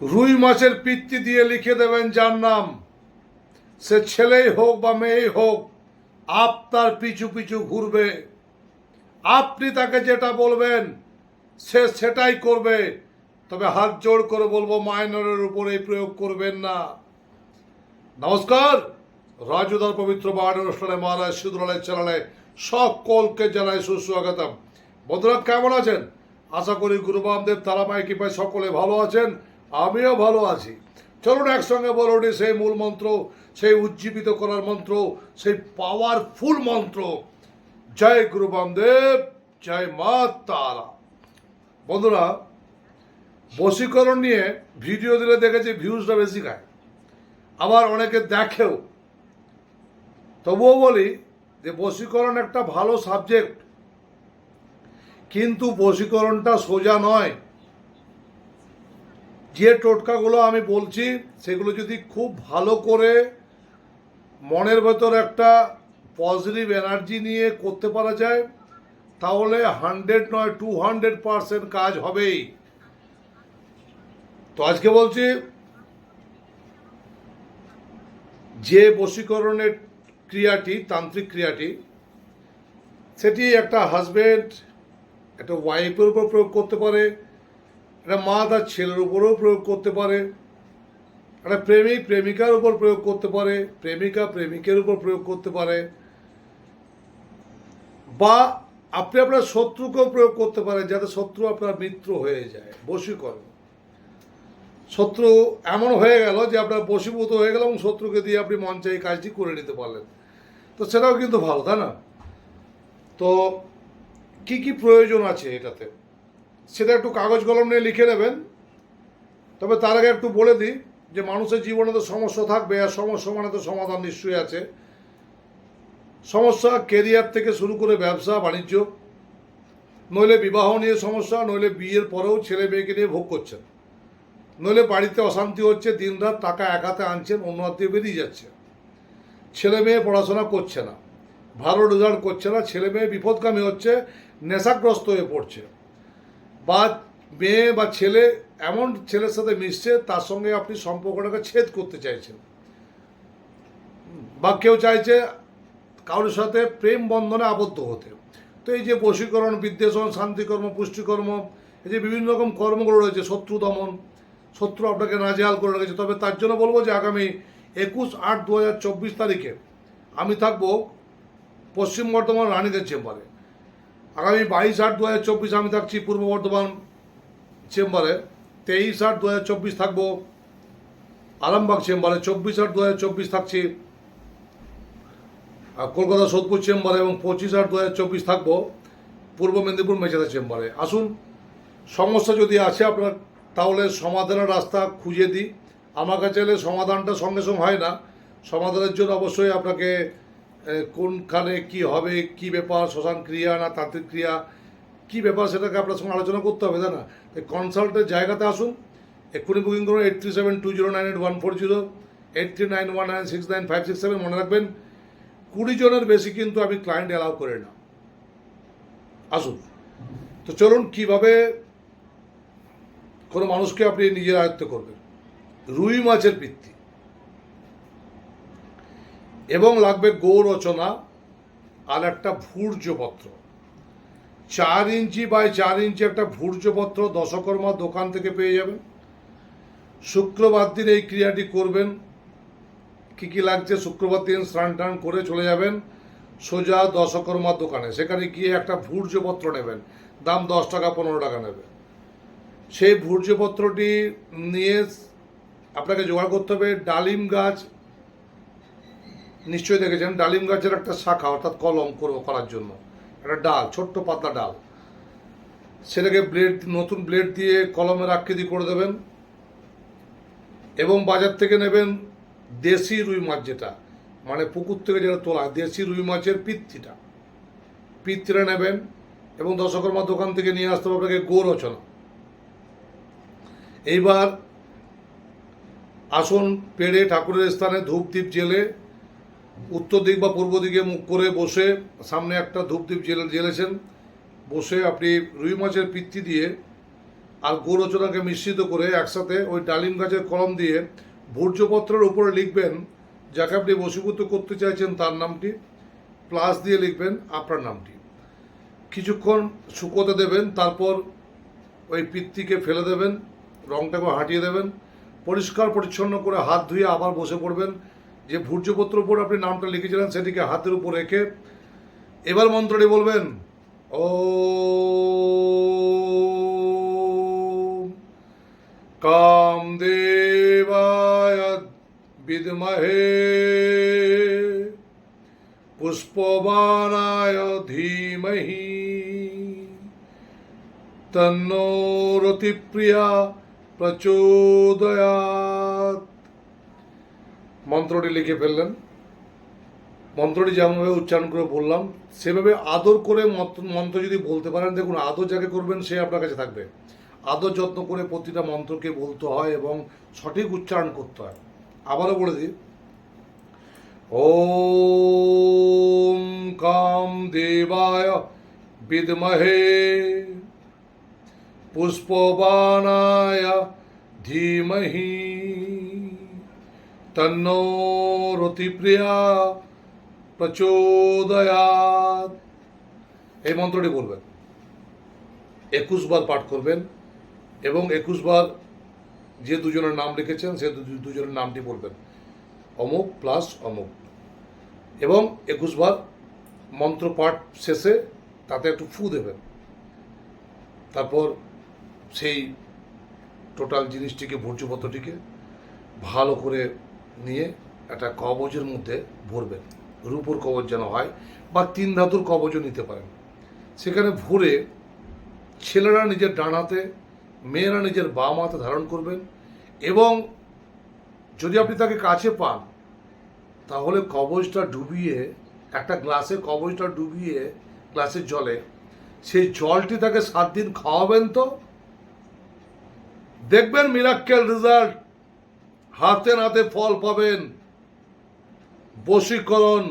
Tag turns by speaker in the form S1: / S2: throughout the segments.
S1: রুই মাছের পিত্তি দিয়ে লিখে দেবেন যার নাম। সে ছেলেই হোক বা মেয়েই হোক, আপ তার পিছু পিছু ঘুরবে। আপনি তাকে যেটা বলবেন, সে সেটাই করবে। তবে হাত জোড় করে বলব, মাইনরের উপর এই প্রয়োগ করবেন না। নমস্কার। রাজুদার পবিত্র বাহার অনুষ্ঠানে মহারাজ সিদ্ধরালের চ্যানেলে সকলকে জানাই সুস্বাগতম। বন্ধুরা, কেমন আছেন? আশা করি গুরু বামদেব তারামাই কৃপায় সকলে ভালো আছেন। আমিও ভালো আছি। চলুন একসঙ্গে বলো উঠি সেই মূল মন্ত্র, সেই উজ্জীবিত করার মন্ত্র, সেই পাওয়ারফুল মন্ত্র। জয় গুরু বামদেব, জয় মা তারা। বন্ধুরা, বশীকরণ নিয়ে ভিডিও দিলে দেখেছি ভিউজটা বেশি খায়। আবার অনেকে দেখেও। তবুও বলি যে বশীকরণ একটা ভালো সাবজেক্ট কিন্তু বশীকরণটা সোজা নয়। যে টোটকাগুলো আমি বলছি, সেগুলো যদি খুব ভালো করে মনের ভেতর একটা পজিটিভ এনার্জি নিয়ে করতে পারা যায়, তাহলে হান্ড্রেড নয় টু হান্ড্রেড পারসেন্ট কাজ হবেই। তো আজকে বলছি, যে বশীকরণের ক্রিয়াটি, তান্ত্রিক ক্রিয়াটি, সেটি একটা হাজবেন্ড একটা ওয়াইফের উপর প্রয়োগ করতে পারে একটা মা তার ছেলের উপরেও প্রয়োগ করতে পারে। একটা প্রেমিক প্রেমিকার উপর প্রয়োগ করতে পারে। প্রেমিকা প্রেমিকের উপর প্রয়োগ করতে পারে। বা আপনি আপনার শত্রুকেও প্রয়োগ করতে পারেন যাতে শত্রু আপনার মিত্র হয়ে যায়, বশীকরণ। শত্রু এমন হয়ে গেল যে আপনার বশীভূত হয়ে গেল এবং শত্রুকে দিয়ে আপনি মঞ্চে এই কাজটি করে নিতে পারলেন। তো সেটাও কিন্তু ভালো, তাই না? তো কি কি প্রয়োজন আছে এটাতে? সেটা একটু কাগজ কলম নিয়ে লিখে নেবেন। তবে তার আগে একটু বলে দিই যে মানুষের জীবনে তো সমস্যা থাকবে আর সমস্যা মানে তো সমাধান নিশ্চয়ই আছে। সমস্যা কেরিয়ার থেকে শুরু করে ব্যবসা, বাণিজ্য। নইলে বিবাহ নিয়ে সমস্যা, নইলে বিয়ের পরেও ছেলে মেয়েকে নিয়ে ভোগ করছেন। নইলে বাড়িতে অশান্তি হচ্ছে, দিনরাত টাকা এক হাতে আনছেন, অন্য হাত দিয়ে বেরিয়ে যাচ্ছে। ছেলে মেয়ে পড়াশোনা করছে না। ভালো রেজাল্ট করছে না। ছেলে মেয়ে বিপদকামী হচ্ছে, নেশাগ্রস্ত হয়ে পড়ছে। বা মেয়ে বা ছেলে এমন ছেলের সাথে মিশছে, তার সঙ্গে আপনি সম্পর্কটাকে ছেদ করতে চাইছেন। বা কেউ চাইছে কারোর সাথে প্রেম বন্ধনে আবদ্ধ হতে। তো এই যে বশীকরণ, বিদ্বেষণ, শান্তিকর্ম, পুষ্টিকর্ম, এই যে বিভিন্ন রকম কর্মগুলো রয়েছে, শত্রু দমন, শত্রু আপনাকে নাজেহাল করে রেখেছে। তবে তার জন্য বলব যে আগামী একুশ আট দু তারিখে আমি থাকব পশ্চিম বর্ধমান রানীদের চেম্বারে। আগামী বাইশ আট দু হাজার চব্বিশ আমি থাকছি পূর্ব বর্ধমান চেম্বারে। তেইশ আট দু হাজার চব্বিশ থাকব আরামবাগ চেম্বারে। চব্বিশ আট দু হাজার চব্বিশ থাকছি কলকাতা সোদপুর চেম্বারে এবং পঁচিশ আট দু হাজার চব্বিশ থাকব পূর্ব মেদিনীপুর মেচেদা চেম্বারে। আসুন, সমস্যা যদি আছে আপনার, তাহলে সমাধানের রাস্তা খুঁজে দিই। আমার কাছে এলে সমাধানটা সঙ্গে সঙ্গে হয় না। সমাধানের জন্য অবশ্যই আপনাকে কোনখানে কি হবে, কি ব্যাপার, শ্মশান ক্রিয়া না তান্ত্রিক ক্রিয়া, কি ব্যাপার সেটাকে আপনার সঙ্গে আলোচনা করতে হবে তাই না? এই কনসাল্টের জায়গাতে আসুন, এক্ষুনি বুকিং করুন eight three seven two zero nine eight one four zero eight three nine one nine six nine five six seven মনে রাখবেন, কুড়ি জনের বেশি কিন্তু আমি ক্লায়েন্ট অ্যালাউ করে না। আসুন। তো চলুন, কীভাবে কোনো মানুষকে আপনি নিজের আয়ত্ত করবেন? রুই মাছের বৃত্তি এবং লাগবে গো রচনা আর একটা ভূর্যপত্র চার ইঞ্চি বাই চার ইঞ্চি একটা ভূর্যপত্র দশকর্মা দোকান থেকে পেয়ে যাবেন। শুক্রবার দিন এই ক্রিয়াটি করবেন। কি কি লাগছে শুক্রবার দিন স্নান টান করে চলে যাবেন সোজা দশকর্মার দোকানে। সেখানে গিয়ে একটা ভূর্যপত্র নেবেন। দাম দশ টাকা, পনেরো টাকা নেবে। সেই ভূর্যপত্রটি নিয়ে আপনাকে জোগাড় করতে হবে ডালিম গাছ নিশ্চয়ই দেখেছেন, ডালিম গাছের একটা শাখা, অর্থাৎ কলম করব করার জন্য। একটা ডাল, ছোট্ট পাতলা ডাল। সেটাকে ব্লেড নতুন ব্লেড দিয়ে কলমের আকৃতি করে দেবেন এবং বাজার থেকে নেবেন দেশি রুই মাছ যেটা মানে পুকুর থেকে যেটা তোলা দেশি রুই মাছের পিত্তিটা পিত্তিটা নেবেন এবং দশকর্মা দোকান থেকে নিয়ে আসতে হবে আপনাকে গো রচনা। এইবার আসন, পেড়ে ঠাকুরের স্থানে ধূপ দ্বীপ জেলে উত্তর দিক বা পূর্ব দিকে মুখ করে বসে সামনে একটা ধূপ দ্বীপ জেলে, জেলেছেন। বসে আপনি রুই মাছের পিত্তি দিয়ে আর গোরচনাকে মিশ্রিত করে একসাথে ওই ডালিম গাছের কলম দিয়ে ভূর্যপত্রের উপরে লিখবেন, যাকে আপনি বশীভূত করতে চাইছেন তার নামটি, প্লাস দিয়ে লিখবেন আপনার নামটি। কিছুক্ষণ শুকোতে দেবেন, তারপর ওই পিত্তিকে ফেলে দেবেন রংটাকে হাঁটিয়ে দেবেন পরিষ্কার পরিচ্ছন্ন করে হাত ধুয়ে আবার বসে পড়বেন যে ভূর্যপত্র উপর আপনি নামটা লিখেছিলেন সেটিকে হাতের উপর রেখে এবার মন্ত্রটি বলবেন ও কামদেবায় বিদমহে পুষ্পবানায় ধীমহি, তন্নো রতিপ্রিয়া প্রচোদয়াৎ। মন্ত্রটি লিখে ফেললেন। মন্ত্রটি যেমনভাবে উচ্চারণ করে বললাম, সেভাবে আদর করে মন্ত্র যদি বলতে পারেন, দেখুন, আদর যাকে করবেন সে আপনার কাছে থাকবে। আদর যত্ন করে প্রতিটা মন্ত্রকে বলতে হয় এবং সঠিক উচ্চারণ করতে হয়। আবারও বলে দিই, ওম কাম দেবায় বিদমহে পুষ্পবানায় ধীমহি। তন্নো রতিপ্রিয়া প্রচোদয়াৎ এই মন্ত্রটি বলবেন। একুশ বার পাঠ করবেন এবং একুশ বার যে দুজনের নাম লিখেছেন, সে দুজনের নামটি বলবেন। অমুক প্লাস অমুক। এবং একুশ বার মন্ত্র পাঠ শেষে তাতে একটু ফু দেবেন। তারপর সেই টোটাল জিনিসটিকে ভর্যপত্রটিকে ভালো করে নিয়ে একটা কবজের মধ্যে ভরবেন। রূপোর কবজ যেন হয় বা তিন ধাতুর কবজও নিতে পারেন। সেখানে ভরে ছেলেরা নিজের ডান হাতে মেয়েরা নিজের বাম হাতে ধারণ করবেন এবং যদি আপনি তাকে কাছে পান, তাহলে কবজটা ডুবিয়ে, একটা গ্লাসে কবজটা ডুবিয়ে গ্লাসের জলে সেই জলটি তাকে সাত দিন খাওয়াবেন তো? দেখবেন মিরাক্কেল রেজাল্ট হাতে নাতে ফল পাবেন। বশীকরণ,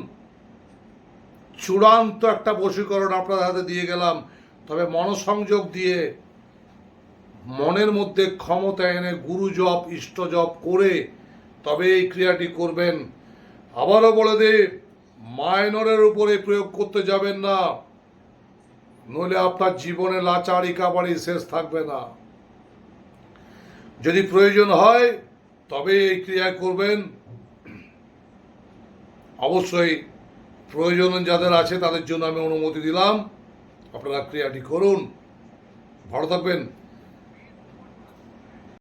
S1: চূড়ান্ত একটা বশীকরণ আপনার হাতে দিয়ে গেলাম। তবে মনসংযোগ দিয়ে মনের মধ্যে ক্ষমতা এনে গুরু জপ ইষ্ট জপ করে তবে এই ক্রিয়াটি করবেন। আবারও বলে দে, মাইনরের উপরে প্রয়োগ করতে যাবেন না, নইলে আপনার জীবনে লাচারি কাবাড়ি শেষ থাকবে না। যদি প্রয়োজন হয় তবে এই ক্রিয়া করবেন, অবশ্যই প্রয়োজন যাদের আছে তাদের জন্য আমি অনুমতি দিলাম। আপনারা ক্রিয়াটি করুন, ভালো থাকবেন।